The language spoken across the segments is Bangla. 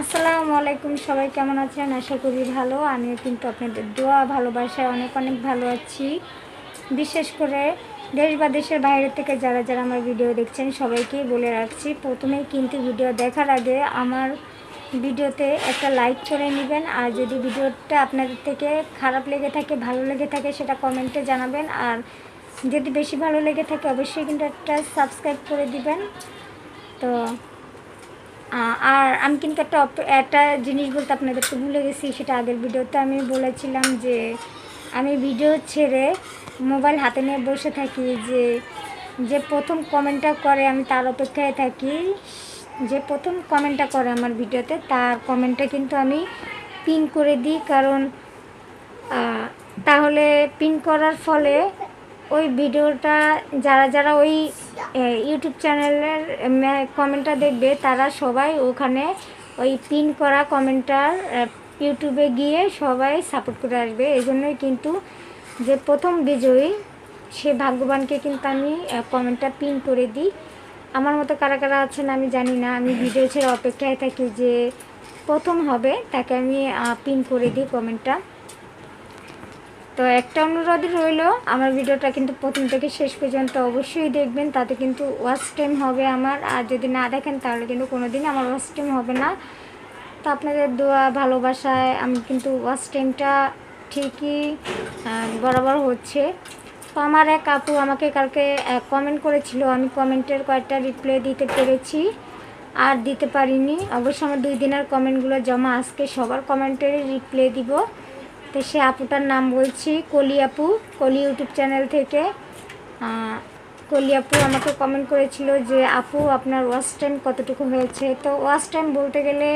আসসালামু আলাইকুম, সবাই কেমন আছেন? আশা করি ভালো। আমিও কিন্তু আপনাদের দোয়া, ভালোবাসায় অনেক অনেক ভালো আছি। বিশেষ করে দেশ বা দেশের বাইরে থেকে যারা যারা আমার ভিডিও দেখছেন সবাইকেই বলে রাখছি, প্রথমেই কিন্তু ভিডিও দেখার আগে আমার ভিডিওতে একটা লাইক করে নেবেন। আর যদি ভিডিওটা আপনাদের থেকে খারাপ লেগে থাকে, ভালো লেগে থাকে, সেটা কমেন্টে জানাবেন। আর যদি বেশি ভালো লেগে থাকে, অবশ্যই কিন্তু একটা সাবস্ক্রাইব করে দিবেন। তো আর আমি কিন্তু একটা একটা জিনিস বলতে আপনাদেরকে ভুলে গেছি, সেটা আগের ভিডিওতে আমি বলেছিলাম যে আমি ভিডিও ছেড়ে মোবাইল হাতে নিয়ে বসে থাকি যে যে প্রথম কমেন্টটা করে আমি তার অপেক্ষায় থাকি। যে প্রথম কমেন্টটা করে আমার ভিডিওতে, তার কমেন্টটা কিন্তু আমি পিন করে দিই, কারণ তাহলে পিন করার ফলে ওই ভিডিওটা যারা যারা ওই ইউটিউব চ্যানেলের কমেন্টটা দেখবে, তারা সবাই ওখানে ওই পিন করা কমেন্টার ইউটিউবে গিয়ে সবাই সাপোর্ট করে আসবে। এই জন্যই কিন্তু যে প্রথম বিজয়ী, সে ভাগ্যবানকে কিন্তু আমি কমেন্টটা পিন করে দিই। আমার মতো কারা কারা আছেন আমি জানি না। আমি ভিডিও ছেড়ে অপেক্ষায় থাকি যে প্রথম হবে, তাকে আমি পিন করে দিই কমেন্টটা। তো একটা অনুরোধ রইল, আমার ভিডিওটা কিন্তু প্রথম থেকে শেষ পর্যন্ত অবশ্যই দেখবেন, তাতে কিন্তু ওয়াচ টাইম হবে আমার। আর যদি না দেখেন, তাহলে কিন্তু কোনো দিন আমার ওয়াচ টাইম হবে না। তো আপনাদের দোয়া, ভালোবাসায় আমি কিন্তু ওয়াচ টাইমটা ঠিকই বরাবর হচ্ছে। তো আমার এক আপু আমাকে কালকে কমেন্ট করেছিল, আমি কমেন্টের কয়েকটা রিপ্লাই দিতে পেরেছি, আর দিতে পারিনি। অবশ্য আমার দুই দিনের কমেন্টগুলো জমা, আজকে সবার কমেন্টের রিপ্লাই দিব। তো সে আপুটার নাম বলছি কলি আপু, কলি ইউটিউব চ্যানেল থেকে। কলি আপু আমাকে কমেন্ট করেছিল যে, আপু, আপনার ওয়াচ টাইম কতটুকু হয়েছে? তো ওয়াচ টাইম বলতে গেলে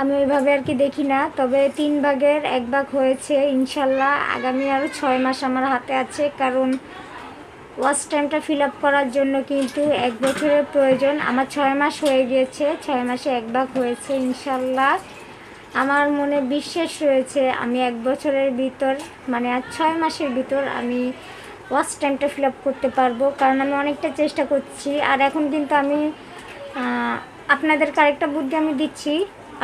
আমি ওইভাবে আর কি দেখি না, তবে তিন ভাগের এক ভাগ হয়েছে ইনশাল্লাহ। আগামী আরও ছয় মাস আমার হাতে আছে, কারণ ওয়াচ টাইমটা ফিল আপ করার জন্য কিন্তু এক বছরের প্রয়োজন। আমার ছয় মাস হয়ে গিয়েছে, ছয় মাসে এক ভাগ হয়েছে ইনশাল্লাহ। আমার মনে বিশ্বাস রয়েছে আমি এক বছরের ভিতর মানে আর ছয় মাসের ভিতর আমি ওয়াচ টাইমটা ফিল আপ করতে পারব। কারণ আমি অনেকটা চেষ্টা করছি আর এখন কিন্তু আমি আহ, আপনাদেরকে আরেকটা বুদ্ধি আমি দিচ্ছি।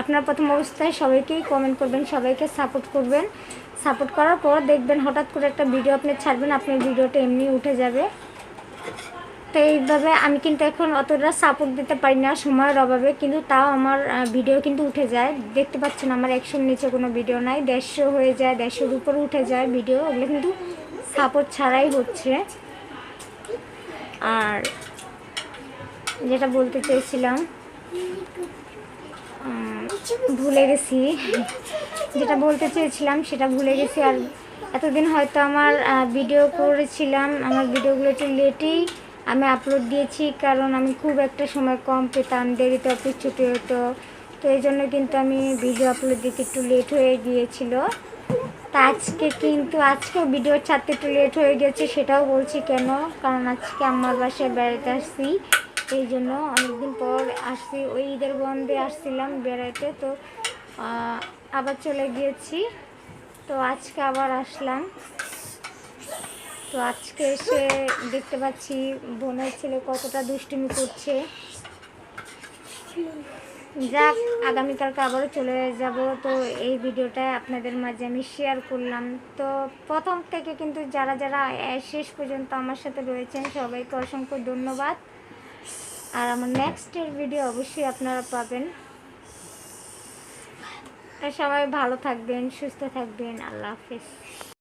আপনার প্রথম অবস্থায় সবাইকেই কমেন্ট করবেন সবাইকে সাপোর্ট করবেন। সাপোর্ট করার পর দেখবেন হঠাৎ করে একটা ভিডিও আপনি ছাড়বেন আপনার ভিডিওটা এমনি উঠে যাবে। তো এইভাবে আমি কিন্তু এখন অতটা সাপোর্ট দিতে পারি না সময়ের অভাবে, কিন্তু তাও আমার ভিডিও কিন্তু উঠে যায়। দেখতে পাচ্ছেন আমার একশোর নিচে কোনো ভিডিও নাই। দেড়শো হয়ে যায় দেড়শোর উপরে উঠে যায় ভিডিও ওগুলো কিন্তু সাপোর্ট ছাড়াই হচ্ছে। আর যেটা বলতে চেয়েছিলাম ভুলে গেছি। যেটা বলতে চেয়েছিলাম সেটা ভুলে গেছি। আর এতদিন হয়তো আমার ভিডিও করেছিলাম। আমার ভিডিওগুলো একটু লেটেই আমি আপলোড দিয়েছি কারণ আমি খুব একটা সময় কম পেতাম, দেরিতে অফিস ছুটি হতো। তো এই জন্য কিন্তু আমি ভিডিও আপলোড দিতে একটু লেট হয়ে গিয়েছিল। তা আজকে কিন্তু আজকেও ভিডিও ছাড়তে একটু লেট হয়ে গেছে, সেটাও বলছি কেন? কারণ আজকে আমার বাসায় বেড়াতে আসছি। এই জন্য অনেকদিন পর আসছি, ওই ঈদের বন্ধে আসছিলাম বেড়াতে তো আবার চলে গিয়েছি। তো আজকে আবার আসলাম। তো আজকে এসে দেখতে পাচ্ছি বোনের ছেলে কতটা দুষ্টুমি করছে। যাক, আগামীকালকে আবারও চলে যাব। তো এই ভিডিওটা আপনাদের মাঝে আমি শেয়ার করলাম। তো প্রথম থেকে কিন্তু যারা যারা শেষ পর্যন্ত আমার সাথে রয়েছেন, সবাইকে অসংখ্য ধন্যবাদ। আর আমার নেক্সটের ভিডিও অবশ্যই আপনারা পাবেন। সবাই ভালো থাকবেন, সুস্থ থাকবেন। আল্লাহ হাফিজ।